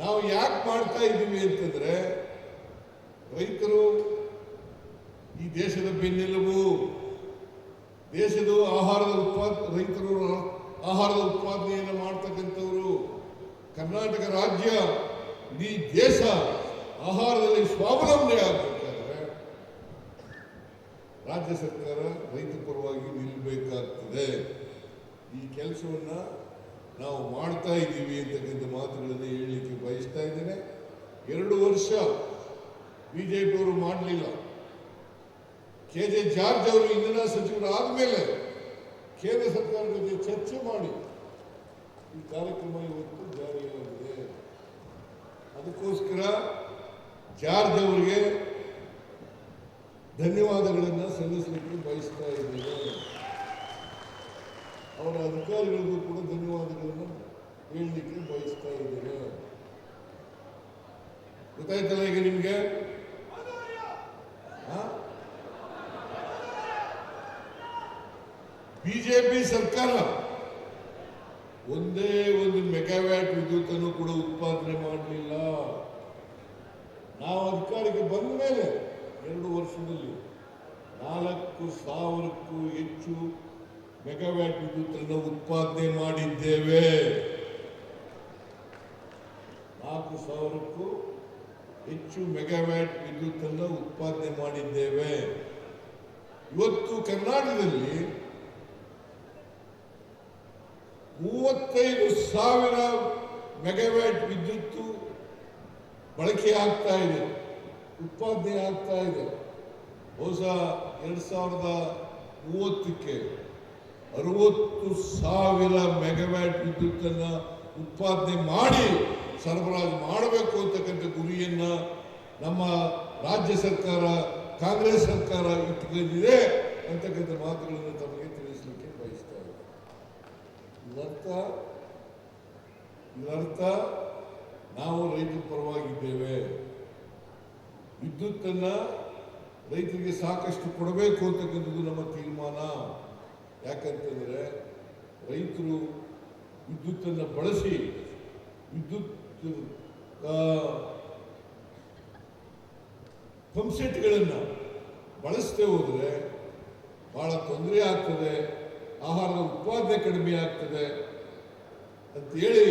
ನಾವು ಯಾಕೆ ಮಾಡ್ತಾ ಇದ್ದೀವಿ ಅಂತಂದ್ರೆ ರೈತರು ಈ ದೇಶದ ಬೆನ್ನೆಲುಬು, ದೇಶದ ಆಹಾರದ ಉತ್ಪಾದ, ರೈತರು ಆಹಾರದ ಉತ್ಪಾದನೆಯನ್ನು ಮಾಡ್ತಕ್ಕಂಥವರು, ಕರ್ನಾಟಕ ರಾಜ್ಯ, ಇಡೀ ದೇಶ ಆಹಾರದಲ್ಲಿ ಸ್ವಾವಲಂಬನೆ ಆಗಬೇಕಾದ್ರೆ ರಾಜ್ಯ ಸರ್ಕಾರ ರೈತ ಪರವಾಗಿ ನಿಲ್ಲಬೇಕಾಗ್ತದೆ ಈ ಕೆಲಸವನ್ನ ನಾವು ಮಾಡ್ತಾ ಇದ್ದೀವಿ ಅಂತಕ್ಕಂಥ ಮಾತುಗಳನ್ನು ಹೇಳಲಿಕ್ಕೆ ಬಯಸ್ತಾ ಇದ್ದೇನೆ. ಎರಡು ವರ್ಷ ಬಿ ಜೆ ಪಿಯವರು ಮಾಡಲಿಲ್ಲ. ಕೆ ಜೆ ಜಾರ್ಜ್ ಅವರು ಇಂಧನ ಸಚಿವರು ಆದಮೇಲೆ ಕೇಂದ್ರ ಸರ್ಕಾರದ ಜೊತೆ ಚರ್ಚೆ ಮಾಡಿ ಈ ಕಾರ್ಯಕ್ರಮ ಇವತ್ತು ಜಾರಿಯಾಗಿದೆ. ಅದಕ್ಕೋಸ್ಕರ ಜಾರ್ಜ್ ಅವರಿಗೆ ಧನ್ಯವಾದಗಳನ್ನು ಸಲ್ಲಿಸಲಿಕ್ಕೆ ಬಯಸ್ತಾ ಇದ್ದೇನೆ. ಅವರ ಅಧಿಕಾರಿಗಳಿಗೂ ಕೂಡ ಧನ್ಯವಾದಗಳನ್ನು ಹೇಳಲಿಕ್ಕೆ ಬಯಸ್ತಾ ಇದ್ದೇನೆ. ಗೊತ್ತಾಯ್ತಲ್ಲ ಈಗ ನಿಮಗೆ? ಬಿಜೆಪಿ ಸರ್ಕಾರ ಒಂದೇ ಒಂದು ಮೆಗಾವ್ಯಾಟ್ ವಿದ್ಯುತ್ ಅನ್ನು ಕೂಡ ಉತ್ಪಾದನೆ ಮಾಡಲಿಲ್ಲ. ನಾವು ಅಧಿಕಾರಕ್ಕೆ ಬಂದ ಮೇಲೆ ಎರಡು ವರ್ಷದಲ್ಲಿ ನಾಲ್ಕು ಸಾವಿರಕ್ಕೂ ಹೆಚ್ಚು ಮೆಗಾವ್ಯಾಟ್ ವಿದ್ಯುತ್ ಅನ್ನು ಉತ್ಪಾದನೆ ಮಾಡಿದ್ದೇವೆ. ನಾಲ್ಕು ಸಾವಿರಕ್ಕೂ ಹೆಚ್ಚು ಮೆಗಾವ್ಯಾಟ್ ವಿದ್ಯುತ್ ಅನ್ನು ಉತ್ಪಾದನೆ ಮಾಡಿದ್ದೇವೆ. ಇವತ್ತು ಕರ್ನಾಟಕದಲ್ಲಿ ಮೂವತ್ತೈದು ಸಾವಿರ ಮೆಗಾವ್ಯಾಟ್ ವಿದ್ಯುತ್ತು ಬಳಕೆ ಆಗ್ತಾ ಇದೆ, ಉತ್ಪಾದನೆ ಆಗ್ತಾ ಇದೆ. ಬಹುಶಃ ಎರಡು ಸಾವಿರದ ಮೂವತ್ತಕ್ಕೆ. ಅರವತ್ತು ಸಾವಿರ ಮೆಗಾವ್ಯಾಟ್ ವಿದ್ಯುತ್ತನ್ನು ಉತ್ಪಾದನೆ ಮಾಡಿ ಸರಬರಾಜು ಮಾಡಬೇಕು ಅಂತಕ್ಕಂಥ ಗುರಿಯನ್ನ ನಮ್ಮ ರಾಜ್ಯ ಸರ್ಕಾರ, ಕಾಂಗ್ರೆಸ್ ಸರ್ಕಾರ ಇಟ್ಟುಕೊಂಡಿದೆ ಅಂತಕ್ಕಂಥ ಮಾತುಗಳನ್ನು ತಮಗೆ ತಿಳಿಸಲಿಕ್ಕೆ ಬಯಸ್ತಾ ಇದೆ ಇದರ್ಥ ನಾವು ರೈತ ಪರವಾಗಿದ್ದೇವೆ. ವಿದ್ಯುತ್ತನ್ನು ರೈತರಿಗೆ ಸಾಕಷ್ಟು ಕೊಡಬೇಕು ಅಂತಕ್ಕಂಥದ್ದು ನಮ್ಮ ತೀರ್ಮಾನ. ಯಾಕಂತಂದ್ರೆ ರೈತರು ವಿದ್ಯುತ್ತನ್ನು ಬಳಸಿ ವಿದ್ಯುತ್ ಪಂಪ್ಸೆಟ್ಗಳನ್ನು ಬಳಸದೆ ಹೋದರೆ ಭಾಳ ತೊಂದರೆ ಆಗ್ತದೆ, ಆಹಾರದ ಉತ್ಪಾದನೆ ಕಡಿಮೆ ಆಗ್ತದೆ ಅಂತೇಳಿ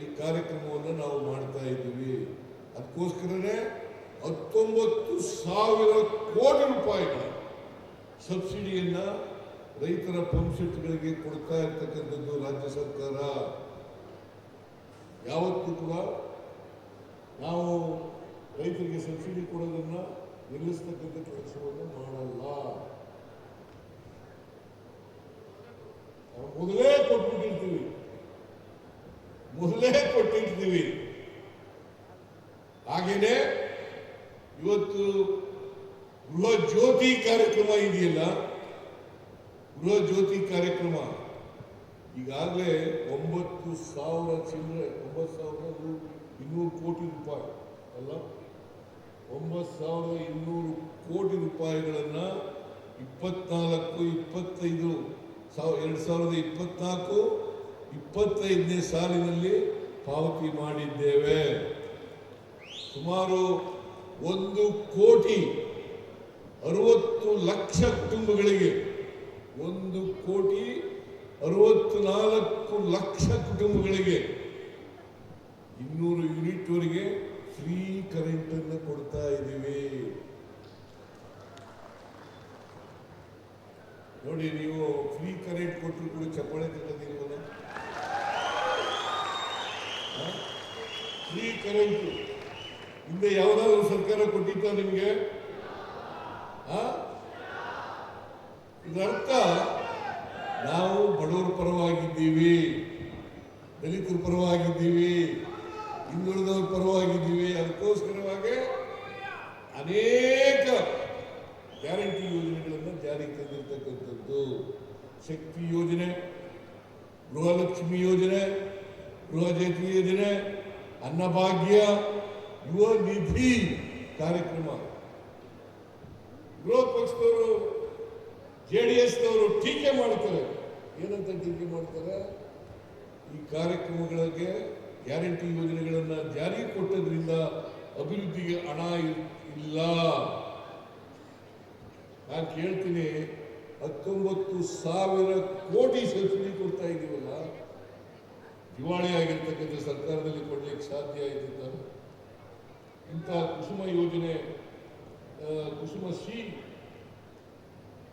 ಈ ಕಾರ್ಯಕ್ರಮವನ್ನು ನಾವು ಮಾಡ್ತಾ ಇದ್ದೀವಿ. ಅದಕ್ಕೋಸ್ಕರನೇ ಹತ್ತೊಂಬತ್ತು ಸಾವಿರ ಕೋಟಿ ರೂಪಾಯಿಗಳ ಸಬ್ಸಿಡಿಯನ್ನ ರೈತರ ಪಂಪ್ಸೆಟ್ಗಳಿಗೆ ಕೊಡ್ತಾ ಇರ್ತಕ್ಕಂಥದ್ದು ರಾಜ್ಯ ಸರ್ಕಾರ. ಯಾವತ್ತೂ ಕೂಡ ನಾವು ರೈತರಿಗೆ ಸಬ್ಸಿಡಿ ಕೊಡೋದನ್ನ ನಿಲ್ಲಿಸ್ತಕ್ಕಂಥ ಕೆಲಸವನ್ನು ಮಾಡಲ್ಲ. ಮೊದಲೇ ಕೊಟ್ಬಿಟ್ಟಿರ್ತೀವಿ. ಮೊದಲೇ ಕೊಟ್ಟಿರ್ತೀವಿ. ಹಾಗೇನೆ ಇವತ್ತು ಗೃಹ ಜ್ಯೋತಿ ಕಾರ್ಯಕ್ರಮ ಇದೆಯಲ್ಲ ಗೃಹ ಜ್ಯೋತಿ ಕಾರ್ಯಕ್ರಮ. ಈಗಾಗಲೇ ಒಂಬತ್ತು ಸಾವಿರ ಚಿಲ್ಲರೆ, ಒಂಬತ್ತು ಸಾವಿರದ ಇನ್ನೂರು ಕೋಟಿ ರೂಪಾಯಿ, ಅಲ್ಲ? ಒಂಬತ್ತು ಸಾವಿರದ ಇನ್ನೂರು ಕೋಟಿ ರೂಪಾಯಿಗಳನ್ನು ಇಪ್ಪತ್ನಾಲ್ಕು, ಇಪ್ಪತ್ತೈದು, ಸಾವ, ಎರಡು ಸಾವಿರದ ಇಪ್ಪತ್ನಾಲ್ಕು, ಇಪ್ಪತ್ತೈದನೇ ಸಾಲಿನಲ್ಲಿ ಪಾವತಿ ಮಾಡಿದ್ದೇವೆ. ಸುಮಾರು ಒಂದು ಕೋಟಿ ಅರವತ್ತು ಲಕ್ಷ ಕುಟುಂಬಗಳಿಗೆ ಒಂದು ಕೋಟಿ ಅರವತ್ತು ನಾಲ್ಕು ಲಕ್ಷ ಕುಟುಂಬಗಳಿಗೆ ಇನ್ನೂರು ಯೂನಿಟ್ವರೆಗೆ ಫ್ರೀ ಕರೆಂಟ್ ಅನ್ನು ಕೊಡ್ತಾ ಇದ್ದೀವಿ. ನೋಡಿ, ನೀವು ಫ್ರೀ ಕರೆಂಟ್ ಕೊಟ್ಟರು ಕೂಡ ಚಪ್ಪಾಳೆ ತಗೋದಿಲ್ವಲ್ಲ ಫ್ರೀ ಕರೆಂಟ್ ಹಿಂದೆ ಯಾವುದಾದ್ರು ಸರ್ಕಾರ ಕೊಟ್ಟಿತ್ತ ನಿಮಗೆ? ಆ? ಇದರ್ಥ ನಾವು ಬಡವರ ಪರವಾಗಿದ್ದೀವಿ, ದಲಿತರ ಪರವಾಗಿದ್ದೀವಿ, ಹಿಂದುಳಿದವರ ಪರವಾಗಿದ್ದೀವಿ ಅದಕ್ಕೋಸ್ಕರವಾಗಿ ಅನೇಕ ಗ್ಯಾರಂಟಿ ಯೋಜನೆಗಳನ್ನು ಜಾರಿಗೆ ತಂದಿರತಕ್ಕಂಥದ್ದು. ಶಕ್ತಿ ಯೋಜನೆ, ಗೃಹಲಕ್ಷ್ಮಿ ಯೋಜನೆ ಗೃಹ ಜ್ಯೋತಿ ಯೋಜನೆ, ಅನ್ನಭಾಗ್ಯ, ಯುವ ನಿಧಿ ಕಾರ್ಯಕ್ರಮ. ಜೆ ಡಿ ಎಸ್ನವರು ಟೀಕೆ ಮಾಡ್ತಾರೆ. ಏನಂತ ಟೀಕೆ ಮಾಡ್ತಾರೆ? ಈ ಕಾರ್ಯಕ್ರಮಗಳಿಗೆ ಗ್ಯಾರಂಟಿ ಯೋಜನೆಗಳನ್ನು ಜಾರಿ ಕೊಟ್ಟದ್ರಿಂದ ಅಭಿವೃದ್ಧಿಗೆ ಹಣ ಇಲ್ಲ. ನಾನು ಕೇಳ್ತೀನಿ, ಹತ್ತೊಂಬತ್ತು ಸಾವಿರ ಕೋಟಿ ಸಬ್ಸಿಡಿ ಕೊಡ್ತಾ ಇದೀವಲ್ಲ? ದಿವಾಳಿ ಆಗಿರ್ತಕ್ಕಂಥ ಸರ್ಕಾರದಲ್ಲಿ ಕೊಡ್ಲಿಕ್ಕೆ ಸಾಧ್ಯ ಆಯ್ತಿತ್ತ ಇಂಥ ಕುಸುಮ ಯೋಜನೆ ಕುಸುಮ ಸಿ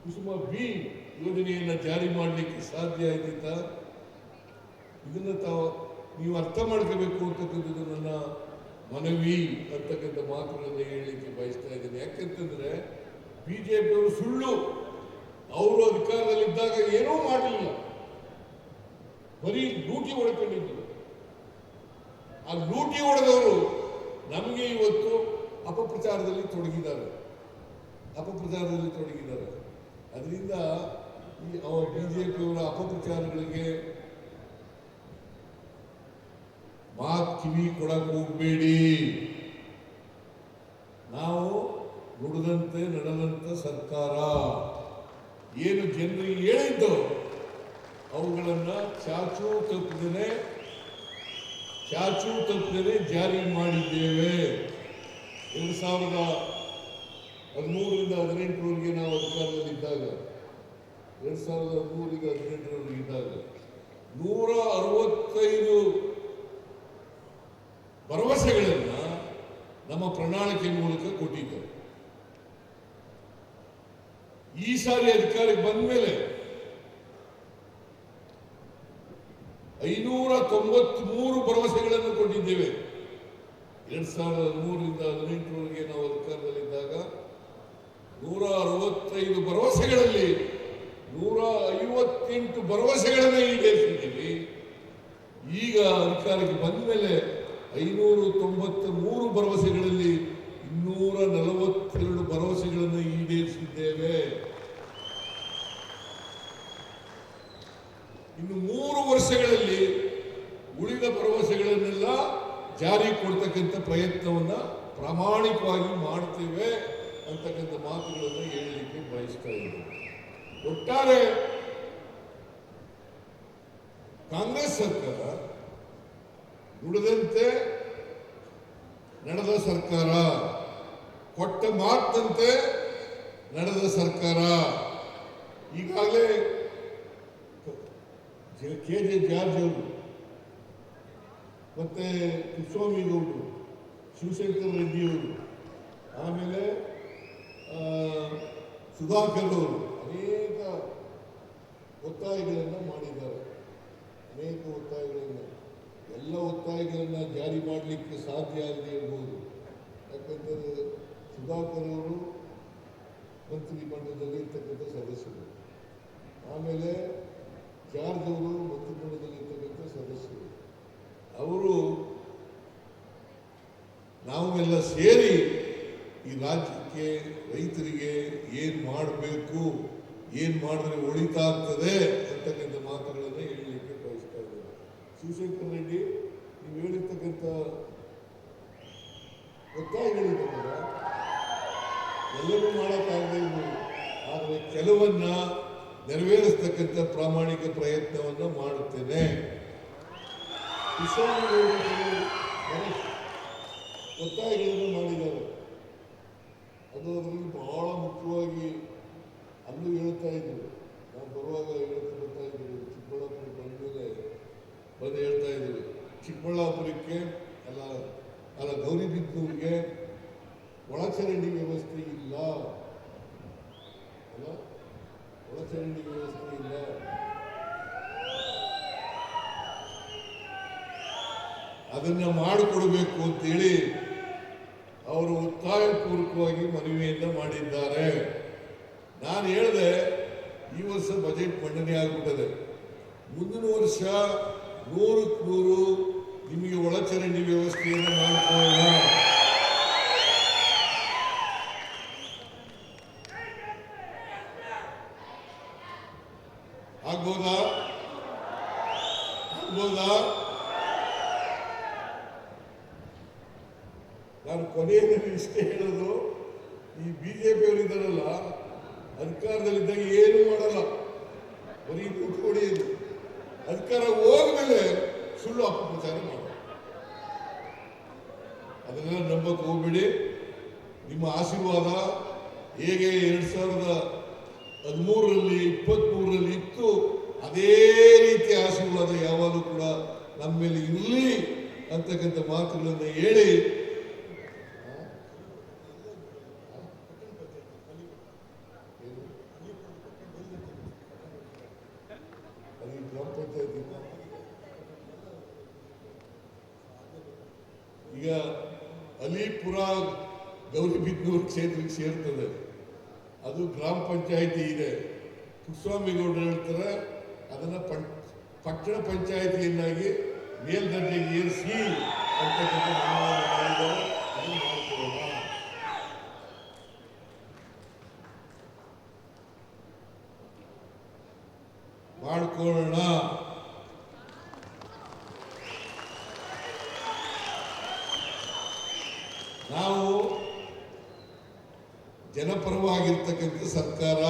ಕುಸುಮ ಬಿ ಯೋಜನೆಯನ್ನು ಜಾರಿ ಮಾಡಲಿಕ್ಕೆ ಸಾಧ್ಯ ಆಯ್ತಿತ್ತ ಇದನ್ನ ತಾವು ನೀವು ಅರ್ಥ ಮಾಡ್ಕೋಬೇಕು ಅಂತಕ್ಕಂಥದ್ದು ನನ್ನ ಮನವಿ ಅಂತಕ್ಕಂಥ ಮಾತುಗಳನ್ನು ಹೇಳಲಿಕ್ಕೆ ಬಯಸ್ತಾ ಇದ್ದೀನಿ. ಯಾಕೆಂತಂದ್ರೆ ಪಿಯವರು ಸುಳ್ಳು. ಅವರು ಅಧಿಕಾರದಲ್ಲಿದ್ದಾಗ ಏನೂ ಮಾಡಲಿಲ್ಲ. ಬರೀ ಲೂಟಿ ಹೊಡ್ಕೊಂಡಿದ್ರು ಆ ಲೂಟಿ ಹೊಡೆದವರು ನಮಗೆ ಇವತ್ತು ಅಪಪ್ರಚಾರದಲ್ಲಿ ತೊಡಗಿದ್ದಾರೆ. ಅಪಪ್ರಚಾರದಲ್ಲಿ ತೊಡಗಿದ್ದಾರೆ. ಅದರಿಂದ ಈ ಬಿಜೆಪಿಯವರ ಅಪಪ್ರಚಾರಗಳಿಗೆ ಮಾತ್ ಕಿವಿ ಕೊಡಕ್ಕೆ ಹೋಗ್ಬೇಡಿ. ನಾವು ನುಡಿದಂತೆ ನಡೆದಂತ ಸರ್ಕಾರ. ಏನು ಜನರಿಗೆ ಹೇಳಿದ್ದು ಅವುಗಳನ್ನು ಚಾಚು ತಪ್ಪದೇ ಚಾಚು ತಪ್ಪದೇ ಜಾರಿ ಮಾಡಿದ್ದೇವೆ. ಎರಡು ಸಾವಿರದ ಹದಿಮೂರರಿಂದ ಹದಿನೆಂಟರವರೆಗೆ ನಾವು ಅಧಿಕಾರದಲ್ಲಿದ್ದಾಗ, ಎರಡು ಸಾವಿರದ ಹದಿಮೂರರಿಂದ ಹದಿನೆಂಟರವರೆಗೆ ಇದ್ದಾಗ ನೂರ ಅರವತ್ತೈದು ಭರವಸೆಗಳನ್ನು ನಮ್ಮ ಪ್ರಣಾಳಿಕೆ ಮೂಲಕ ಕೊಟ್ಟಿದ್ದಾರೆ. ಈ ಸಾರಿ ಅಧಿಕಾರಕ್ಕೆ ಬಂದ ಮೇಲೆ ಐನೂರ ತೊಂಬತ್ಮೂರು ಭರವಸೆಗಳನ್ನು ಕೊಟ್ಟಿದ್ದೇವೆ. ಎರಡ್ ಸಾವಿರದ ಹದಿಮೂರರಿಂದ ಹದಿನೆಂಟರವರೆಗೆ ನಾವು ಅಧಿಕಾರದಲ್ಲಿದ್ದಾಗ ನೂರ ಅರವತ್ತೈದು ಭರವಸೆಗಳಲ್ಲಿ, ನೂರ ಐವತ್ತೆಂಟು ಭರವಸೆಗಳನ್ನು ಈಡೇರಿಸಿದ್ದೀವಿ. ಈಗ ಅಧಿಕಾರಕ್ಕೆ ಬಂದ ಮೇಲೆ ಐನೂರ ತೊಂಬತ್ತ ಮೂರು ಭರವಸೆಗಳಲ್ಲಿ ಇನ್ನೂರ ನಲವತ್ತೆರಡು ಭರವಸೆಗಳನ್ನು ಈಡೇರಿಸಿದ್ದೇವೆ. ಇನ್ನು ಮೂರು ವರ್ಷಗಳಲ್ಲಿ ಉಳಿದ ಭರವಸೆಗಳನ್ನೆಲ್ಲ ಜಾರಿ ಕೊಡ್ತಕ್ಕಂಥ ಪ್ರಯತ್ನವನ್ನ ಪ್ರಾಮಾಣಿಕವಾಗಿ ಮಾಡ್ತೇವೆ. ಅಂತಕ್ಕಂಥ ಮಾತುಗಳನ್ನು ಹೇಳಲಿಕ್ಕೆ ಬಯಸ್ತಾ ಇದ್ದರು ಒಟ್ಟಾರೆ ಕಾಂಗ್ರೆಸ್ ಸರ್ಕಾರ ಉಳಿದಂತೆ ನಡೆದ ಸರ್ಕಾರ, ಕೊಟ್ಟ ಮಾತಂತೆ ನಡೆದ ಸರ್ಕಾರ. ಈಗಾಗಲೇ ಕೆ, ಜೆ, ಜಾರ್ಜ್ ಅವರು ಮತ್ತೆ ಕುಸ್ವಾಮಿಗೌಡರು ಶಿವಶಂಕರ್ ರೆಡ್ಡಿಯವರು ಆಮೇಲೆ ಸುಧಾಕರ್ ಅವರು ಅನೇಕ ಒತ್ತಾಯಗಳನ್ನು ಮಾಡಿದ್ದಾರೆ. ಅನೇಕ ಒತ್ತಾಯಗಳನ್ನು ಎಲ್ಲ ಒತ್ತಾಯಗಳನ್ನು ಜಾರಿ ಮಾಡಲಿಕ್ಕೆ ಸಾಧ್ಯ ಆಗಿದೆ ಎಂಬುದು ಯಾಕಂದರೆ ಸುಧಾಕರ್ ಅವರು ಮಂತ್ರಿ ಮಂಡಲದಲ್ಲಿ ಇರ್ತಕ್ಕಂಥ ಸದಸ್ಯರು. ಆಮೇಲೆ ಜಾರ್ಜ್ ಅವರು ಮಂತ್ರಿಮಂಡಲದಲ್ಲಿ ಇರ್ತಕ್ಕಂಥ ಸದಸ್ಯರು ಅವರು ನಾವೆಲ್ಲ ಸೇರಿ ಈ ರಾಜ್ಯಕ್ಕೆ ರೈತರಿಗೆ ಏನ್ ಮಾಡಬೇಕು ಏನ್ ಮಾಡಿದ್ರೆ ಒಳಿತಾಗ್ತದೆ ಅಂತಕ್ಕಂಥ ಮಾತುಗಳನ್ನು ಹೇಳಲಿಕ್ಕೆ ಬಯಸ್ತಾ ಇದ್ದೇನೆ. ಶಿವಶಂಕರ್ ರೆಡ್ಡಿ, ನೀವು ಹೇಳಿರ್ತಕ್ಕಂಥ ಒತ್ತಾಯಗಳಿದ್ದಾವಲ್ಲ ಎಲ್ಲರೂ ಮಾಡೋಕ್ಕಾಗದೇ ಆದರೆ ಕೆಲವನ್ನ ನೆರವೇರಿಸ್ತಕ್ಕಂಥ ಪ್ರಾಮಾಣಿಕ ಪ್ರಯತ್ನವನ್ನು ಮಾಡುತ್ತೇನೆ. ಒತ್ತಾಯಗಳನ್ನು ಮಾಡಿದ್ದಾರೆ. ಅದು ಅದರಲ್ಲಿ ಬಹಳ ಮುಖ್ಯವಾಗಿ ಅಲ್ಲೂ ಹೇಳ್ತಾ ಇದ್ರು. ನಾವು ಬರುವಾಗ ಹೇಳ್ತಾ ಬರ್ತಾ ಇದ್ರು ಚಿಕ್ಕಬಳ್ಳಾಪುರ ಬಂದ ಮೇಲೆ ಬಂದು ಹೇಳ್ತಾ ಇದ್ರು. ಚಿಕ್ಕಬಳ್ಳಾಪುರಕ್ಕೆ ಅಲ್ಲ ಅಲ್ಲ ಗೌರಿಬಿದನೂರಿಗೆ ಒಳಚರಂಡಿ ವ್ಯವಸ್ಥೆ ಇಲ್ಲ. ಅಲ್ಲ? ಒಳಚರಂಡಿ ವ್ಯವಸ್ಥೆ ಇಲ್ಲ. ಅದನ್ನು ಮಾಡಿಕೊಡಬೇಕು ಅಂತೇಳಿ ಅವರು ಒತ್ತಾಯಪೂರ್ವಕವಾಗಿ ಮನವಿಯನ್ನ ಮಾಡಿದ್ದಾರೆ. ನಾನು ಹೇಳಿದೆ, ಈ ವರ್ಷ ಬಜೆಟ್ ಮಂಡನೆ ಆಗ್ಬಿಟ್ಟದೆ. ಮುಂದಿನ ವರ್ಷ ನೂರಕ್ಕೆ ನೂರು ನಿಮಗೆ ಒಳಚರಂಡಿ ವ್ಯವಸ್ಥೆಯನ್ನು ಮಾಡ್ಕೊಳ್ಳೋಣ ಆಗ್ಬೋದಾ? ಆಗ್ಬೋದಾ? ನಾನು ಕೊನೆಯಲ್ಲಿ ಇಷ್ಟೇ ಹೇಳೋದು, ಈ ಬಿಜೆಪಿ ಅವರು ಇದ್ದಾರಲ್ಲ ಅಧಿಕಾರದಲ್ಲಿದ್ದಾಗ ಏನು ಮಾಡಲ್ಲ. ಬರೀ ದುಡ್ಡು ಹೊಡೆಯೋದು. ಅಧಿಕಾರ ಹೋದ್ಮೇಲೆ ಸುಳ್ಳು ಅಪಪ್ರಚಾರ ಮಾಡ ಅದನ್ನೆಲ್ಲ ನಂಬಕ್ಕೆ ಹೋಗ್ಬಿಡಿ. ನಿಮ್ಮ ಆಶೀರ್ವಾದ ಹೇಗೆ ಎರಡ್ ಸಾವಿರದ ಹದಿಮೂರರಲ್ಲಿ ಇಪ್ಪತ್ತ್ಮೂರರಲ್ಲಿ ಇತ್ತು, ಅದೇ ರೀತಿಯ ಆಶೀರ್ವಾದ ಯಾವಾಗಲೂ ಕೂಡ ನಮ್ಮ ಮೇಲೆ ಇರಲಿ ಅಂತಕ್ಕಂಥ ಮಾತುಗಳನ್ನು ಹೇಳಿ ಅದು ಈ ಗ್ರಾಮ ಪಂಚಾಯತಿ ಈಗ ಅಲಿಪುರ ಗೌರಿಬಿದ್ನೂರು ಕ್ಷೇತ್ರಕ್ಕೆ ಸೇರ್ತದೆ. ಅದು ಗ್ರಾಮ ಪಂಚಾಯಿತಿ ಇದೆ. ಕುಸ್ವಾಮಿಗೌಡರು ಹೇಳ್ತಾರೆ, ಅದನ್ನ ಪಟ್ಟಣ ಪಂಚಾಯಿತಿಯನ್ನಾಗಿ ಮೇಲ್ದರ್ಜೆಗೆ ಏರಿಸಿ ಮಾಡ್ಕೊಳ್ಳೋಣ. ಮಾಡ್ಕೊಳ್ಳೋಣ ನಾವು ಜನಪರವಾಗಿರ್ತಕ್ಕಂಥ ಸರ್ಕಾರ,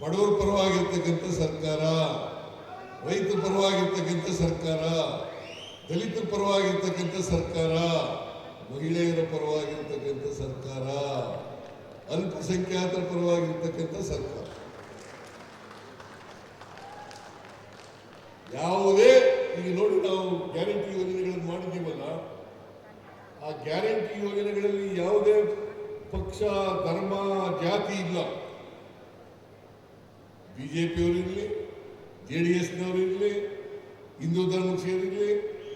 ಬಡವರ ಪರವಾಗಿರ್ತಕ್ಕಂಥ ಸರ್ಕಾರ ರೈತರ ಪರವಾಗಿರ್ತಕ್ಕಂಥ ಸರ್ಕಾರ ದಲಿತರ ಪರವಾಗಿರ್ತಕ್ಕಂಥ ಸರ್ಕಾರ, ಮಹಿಳೆಯರ ಪರವಾಗಿರ್ತಕ್ಕಂಥ ಸರ್ಕಾರ, ಅಲ್ಪಸಂಖ್ಯಾತರ ಪರವಾಗಿರ್ತಕ್ಕಂಥ ಸರ್ಕಾರ. ಯಾವುದೇ, ಈಗ ನೋಡಿ ನಾವು ಗ್ಯಾರಂಟಿ ಯೋಜನೆಗಳನ್ನು ಮಾಡಿದ್ದೀವಲ್ಲ, ಆ ಗ್ಯಾರಂಟಿ ಯೋಜನೆಗಳಲ್ಲಿ ಯಾವುದೇ ಪಕ್ಷ, ಧರ್ಮ, ಜಾತಿ ಇಲ್ಲ. ಬಿಜೆಪಿಯವರಿರಲಿ ಜೆ ಡಿ ಎಸ್ನವರಿರಲಿ ಹಿಂದೂ ಧರ್ಮ ಸೇರಿರಲಿ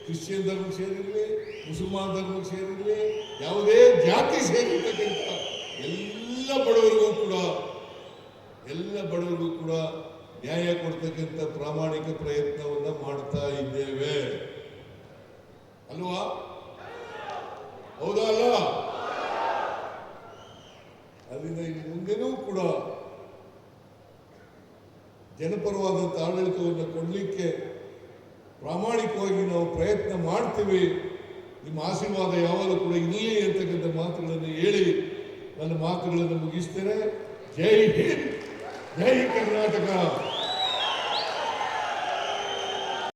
ಕ್ರಿಶ್ಚಿಯನ್ ಧರ್ಮ ಸೇರಿರಲಿ ಮುಸಲ್ಮಾನ್ ಧರ್ಮಕ್ಕೆ ಸೇರಿರಲಿ ಯಾವುದೇ ಜಾತಿ ಸೇರಿರ್ತಕ್ಕಂಥ ಎಲ್ಲ ಬಡವರಿಗೂ ಕೂಡ, ಎಲ್ಲ ಬಡವರಿಗೂ ಕೂಡ ನ್ಯಾಯ ಕೊಡ್ತಕ್ಕಂಥ ಪ್ರಾಮಾಣಿಕ ಪ್ರಯತ್ನವನ್ನ ಮಾಡ್ತಾ ಇದ್ದೇವೆ. ಅಲ್ವಾ? ಹೌದಾ ಅಲ್ಲ ಮುಂದೆನೂ ಕೂಡ ಜನಪರವಾದಂಥ ಆಡಳಿತವನ್ನು ಕೊಡಲಿಕ್ಕೆ ಪ್ರಾಮಾಣಿಕವಾಗಿ ನಾವು ಪ್ರಯತ್ನ ಮಾಡ್ತೀವಿ. ನಿಮ್ಮ ಆಶೀರ್ವಾದ ಯಾವಾಗಲೂ ಕೂಡ ಇರಲಿ ಇರ್ತಕ್ಕಂಥ ಮಾತುಗಳನ್ನು ಹೇಳಿ ನನ್ನ ಮಾತುಗಳನ್ನು ಮುಗಿಸ್ತೇನೆ. ಜೈ ಹಿಂದ್, ಜೈ ಕರ್ನಾಟಕ.